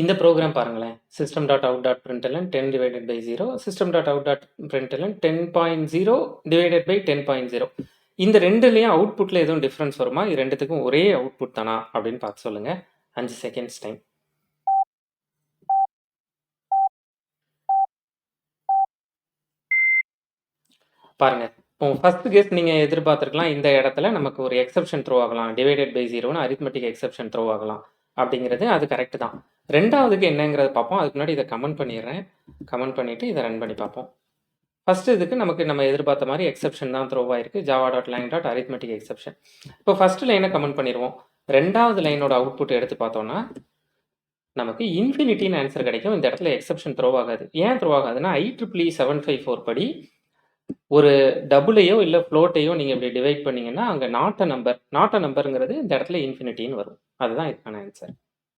இந்த ப்ரோகிராம் பாருங்களேன். System dot out dot println ten divided by zero system dot out dot println ten point zero divided by 10.0 இந்த ரெண்டுலேயும் அவுட்புட்ல எதுவும் difference வருமா? இது ரெண்டுத்துக்கும் ஒரே அவுட்புட் தானா? அப்படின்னு பார்த்து சொல்லுங்க. 5 செகண்ட்ஸ் டைம். பாருங்க. இப்போ ஃபர்ஸ்ட் கேஸ் நீங்க எதிர்பார்த்திருக்கலாம். இந்த இடத்துல நமக்கு ஒரு எக்ஸப்ஷன் த்ரோ ஆகலாம். டிவைடட் பை ஜீரோன்னு அரித்மெட்டிக் எக்ஸப்ஷன் த்ரோ ஆகலாம். அப்படிங்கிறது அது கரெக்ட் தான். ரெண்டாவதுக்கு என்னங்கிறத பார்ப்போம். அதுக்கு முன்னாடி இதை கமெண்ட் பண்ணிடுறேன். கமெண்ட் பண்ணிவிட்டு இதை ரன் பண்ணி பார்ப்போம். ஃபஸ்ட்டு இதுக்கு நமக்கு நம்ம எதிர்பார்த்த மாதிரி எக்ஸப்ஷன் தான் த்ரோ ஆயிருக்கு. Java dot line dot arithmetic exception இப்போ ஃபஸ்ட்டு லைனை கமெண்ட் பண்ணிடுவோம் ரெண்டாவது லைனோட அவுட்புட் எடுத்து பார்த்தோம்னா, நமக்கு இன்ஃபினிட்டின்னு ஆன்சர் கிடைக்கும். இந்த இடத்துல எக்ஸப்ஷன் த்ரோ ஆகாது. ஏன் த்ரோ ஆகாதுன்னா, IEEE 754 படி ஒரு டபுளையோ இல்லை ஃப்ளோட்டையோ நீங்கள் இப்படி டிவைட் பண்ணிங்கன்னா அங்கே நாட் நம்பர் நாட் நம்பருங்கிறது இந்த இடத்துல இன்ஃபினிட்டின்னு வரும். அதுதான் இதுக்கான ஆன்சர்.